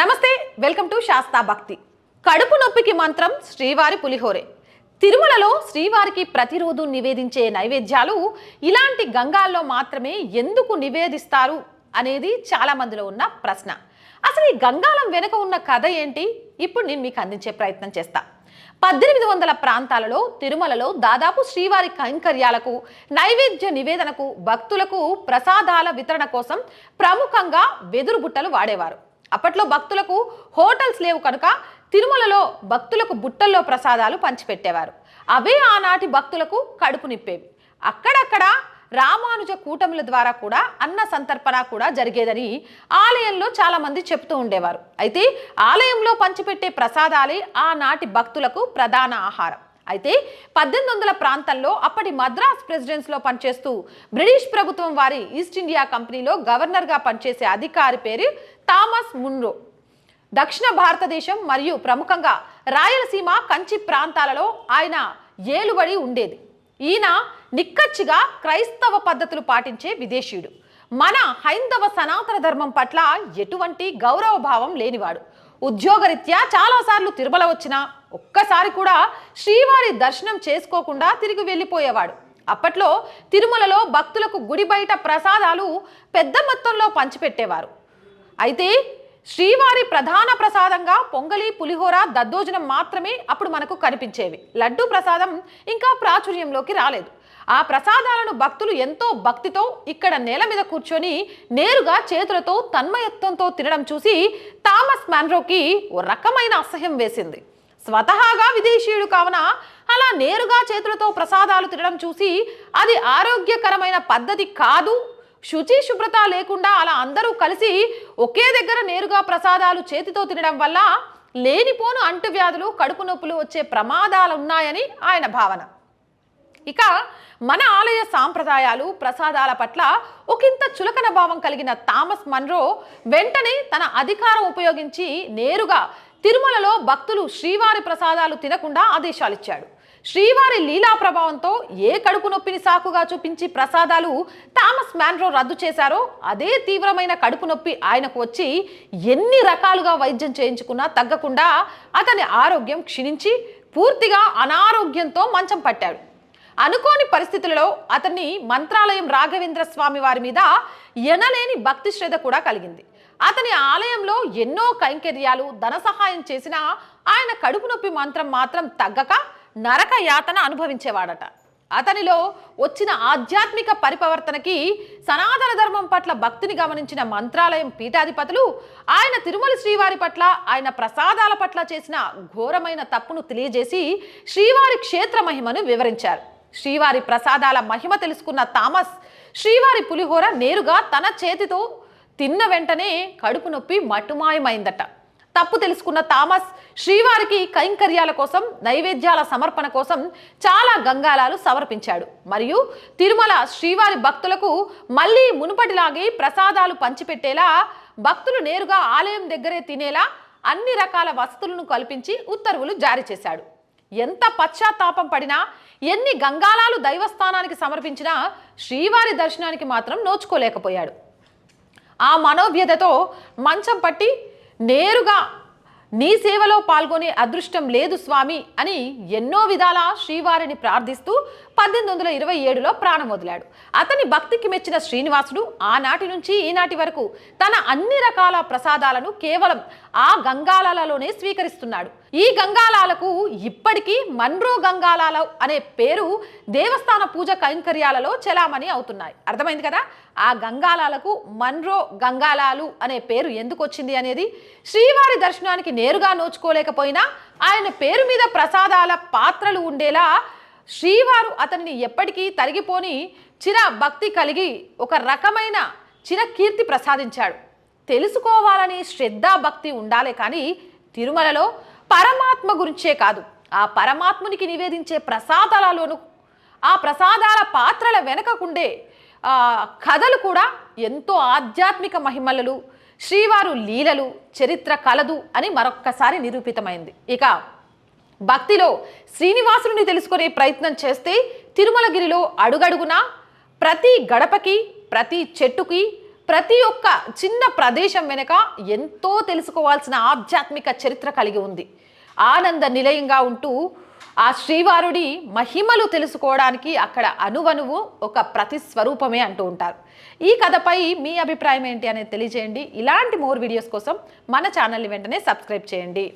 నమస్తే welcome to Shasta భక్తి. కడుపు నొప్పికి మంత్రం శ్రీవారి పులిహోరే. తిరుమలలో శ్రీవారికి ప్రతిరోజు నివేదించే నైవేద్యాలు ఇలాంటి గంగాల్లో మాత్రమే ఎందుకు నివేదిస్తారు అనేది చాలా మందిలో ఉన్న ప్రశ్న. అసలు ఈ గంగాలం వెనుక ఉన్న కథ ఏంటి? ఇప్పుడు నేను మీకు అందించే ప్రయత్నం చేస్తా. పద్దెనిమిది వందల ప్రాంతాలలో తిరుమలలో దాదాపు శ్రీవారి కైంకర్యాలకు నైవేద్య నివేదనకు భక్తులకు ప్రసాదాల వితరణ కోసం ప్రముఖంగా వెదురు బుట్టలు వాడేవారు. అప్పట్లో భక్తులకు హోటల్స్ లేవు కనుక తిరుమలలో భక్తులకు బుట్టల్లో ప్రసాదాలు పంచిపెట్టేవారు. అవే ఆనాటి భక్తులకు కడుపు నిప్పేవి అక్కడక్కడ రామానుజ కూటముల ద్వారా కూడా అన్న సంతర్పణ కూడా జరిగేదని ఆలయంలో చాలామంది చెప్తూ ఉండేవారు. అయితే ఆలయంలో పంచిపెట్టే ప్రసాదాలే ఆనాటి భక్తులకు ప్రధాన ఆహారం. అయితే పద్దెనిమిది వందల ప్రాంతంలో అప్పటి మద్రాస్ ప్రెసిడెన్స్లో పనిచేస్తూ బ్రిటిష్ ప్రభుత్వం వారి ఈస్ట్ ఇండియా కంపెనీలో గవర్నర్గా పనిచేసే అధికారి పేరు థామస్ మున్రో. దక్షిణ భారతదేశం మరియు ప్రముఖంగా రాయలసీమ కంచి ప్రాంతాలలో ఆయన ఏలుబడి ఉండేది. ఈయన నిక్కచ్చిగా క్రైస్తవ పద్ధతులు పాటించే విదేశీయుడు. మన హైందవ సనాతన ధర్మం పట్ల ఎటువంటి గౌరవ భావం లేనివాడు. ఉద్యోగరీత్యా చాలాసార్లు తిరుమల వచ్చినా ఒక్కసారి కూడా శ్రీవారి దర్శనం చేసుకోకుండా తిరిగి వెళ్ళిపోయేవాడు. అప్పట్లో తిరుమలలో భక్తులకు గుడి బయట ప్రసాదాలు పెద్ద మొత్తంలో పంచిపెట్టేవారు. అయితే శ్రీవారి ప్రధాన ప్రసాదంగా పొంగలి పులిహోర దద్దోజనం మాత్రమే అప్పుడు మనకు కనిపించేవి. లడ్డూ ప్రసాదం ఇంకా ప్రాచుర్యంలోకి రాలేదు. ఆ ప్రసాదాలను భక్తులు ఎంతో భక్తితో ఇక్కడ నేల మీద కూర్చొని నేరుగా చేతులతో తన్మయత్వంతో తినడం చూసి థామస్ మ్యాన్రోకి ఓ రకమైన అసహ్యం వేసింది. స్వతహాగా విదేశీయుడు కావున అలా నేరుగా చేతులతో ప్రసాదాలు తినడం చూసి అది ఆరోగ్యకరమైన పద్ధతి కాదు శుచి శుభ్రత లేకుండా అలా అందరూ కలిసి ఒకే దగ్గర నేరుగా ప్రసాదాలు చేతితో తినడం వల్ల లేనిపోను అంటువ్యాధులు కడుపు నొప్పులు వచ్చే ప్రమాదాలు ఉన్నాయని ఆయన భావన. ఇక మన ఆలయ సాంప్రదాయాలు ప్రసాదాల పట్ల ఒకంత చులకన భావం కలిగిన థామస్ మన్రో వెంటనే తన అధికారం ఉపయోగించి నేరుగా తిరుమలలో భక్తులు శ్రీవారి ప్రసాదాలు తినకుండా ఆదేశాలిచ్చాడు. శ్రీవారి లీలా ప్రభావంతో ఏ కడుపు నొప్పిని సాకుగా చూపించి ప్రసాదాలు థామస్ మ్యాన్రో రద్దు చేశారో అదే తీవ్రమైన కడుపు నొప్పి ఆయనకు వచ్చి ఎన్ని రకాలుగా వైద్యం చేయించుకున్నా తగ్గకుండా అతని ఆరోగ్యం క్షీణించి పూర్తిగా అనారోగ్యంతో మంచం పట్టాడు. అనుకోని పరిస్థితులలో అతన్ని మంత్రాలయం రాఘవేంద్ర స్వామి వారి మీద ఎనలేని భక్తి శ్రద్ధ కూడా కలిగింది. అతని ఆలయంలో ఎన్నో కైంకర్యాలు ధన సహాయం చేసినా ఆయన కడుపు నొప్పి మంత్రం మాత్రం తగ్గక నరక యాతన అనుభవించేవాడట. అతనిలో వచ్చిన ఆధ్యాత్మిక పరిపవర్తనకి సనాతన ధర్మం పట్ల భక్తిని గమనించిన మంత్రాలయం పీఠాధిపతులు ఆయన తిరుమల శ్రీవారి పట్ల ఆయన ప్రసాదాల పట్ల చేసిన ఘోరమైన తప్పును తెలియజేసి శ్రీవారి క్షేత్ర మహిమను వివరించారు. శ్రీవారి ప్రసాదాల మహిమ తెలుసుకున్న థామస్ శ్రీవారి పులిహోర నేరుగా తన చేతితో తిన్న వెంటనే కడుపు నొప్పి మటుమాయమైందట. తప్పు తెలుసుకున్న థామస్ శ్రీవారికి కైంకర్యాల కోసం నైవేద్యాల సమర్పణ కోసం చాలా గంగాలాలు సమర్పించాడు. మరియు తిరుమల శ్రీవారి భక్తులకు మళ్ళీ మునుపటిలాగే ప్రసాదాలు పంచిపెట్టేలా భక్తులు నేరుగా ఆలయం దగ్గరే తినేలా అన్ని రకాల వసతులను కల్పించి ఉత్తర్వులు జారీ చేశాడు. ఎంత పశ్చాత్తాపం పడినా ఎన్ని గంగాలాలు దైవస్థానానికి సమర్పించినా శ్రీవారి దర్శనానికి మాత్రం నోచుకోలేకపోయాడు. ఆ మనోవ్యధతో మంచం పట్టి నేరుగా నీ సేవలో పాల్గొనే అదృష్టం లేదు స్వామి అని ఎన్నో విధాల శ్రీవారిని ప్రార్థిస్తూ పద్దెనిమిది వందల ఇరవై ఏడులో ప్రాణం వదిలాడు. అతని భక్తికి మెచ్చిన శ్రీనివాసుడు ఆనాటి నుంచి ఈనాటి వరకు తన అన్ని రకాల ప్రసాదాలను కేవలం ఆ గంగాలాలలోనే స్వీకరిస్తున్నాడు. ఈ గంగాలాలకు ఇప్పటికీ మన్రో గంగాలాల అనే పేరు దేవస్థాన పూజ కైంకర్యాలలో చెలామణి అవుతున్నాయి. అర్థమైంది కదా? ఆ గంగాలాలకు మన్రో గంగాలాలు అనే పేరు ఎందుకు వచ్చింది అనేది శ్రీవారి దర్శనానికి నేరుగా నోచుకోలేకపోయినా ఆయన పేరు మీద ప్రసాదాల పాత్రలు ఉండేలా శ్రీవారు అతన్ని ఎప్పటికీ తరిగిపోని చిర భక్తి కలిగి ఒక రకమైన చిర కీర్తి ప్రసాదించాడు. తెలుసుకోవాలని శ్రద్ధా భక్తి ఉండాలే కానీ తిరుమలలో పరమాత్మ గురించే కాదు. ఆ పరమాత్మునికి నివేదించే ప్రసాదాలలోను ఆ ప్రసాదాల పాత్రల వెనకకుండే కథలు కూడా ఎంతో ఆధ్యాత్మిక మహిమలలు శ్రీవారు లీలలు చరిత్ర కలదు అని మరొక్కసారి నిరూపితమైంది. ఇక భక్తిలో శ్రీనివాసుని తెలుసుకునే ప్రయత్నం చేస్తే తిరుమలగిరిలో అడుగడుగునా ప్రతి గడపకి ప్రతి చెట్టుకి ప్రతి ఒక్క చిన్న ప్రదేశం వెనుక ఎంతో తెలుసుకోవాల్సిన ఆధ్యాత్మిక చరిత్ర కలిగి ఉంది. ఆనంద నిలయంగా ఉంటూ ఆ శ్రీవారుడి మహిమలు తెలుసుకోవడానికి అక్కడ అనువనువు ఒక ప్రతిస్వరూపమే అంటూ ఉంటారు. ఈ కథపై మీ అభిప్రాయం ఏంటి అనేది తెలియజేయండి. ఇలాంటి మోర్ వీడియోస్ కోసం మన ఛానల్ని వెంటనే సబ్స్క్రైబ్ చేయండి.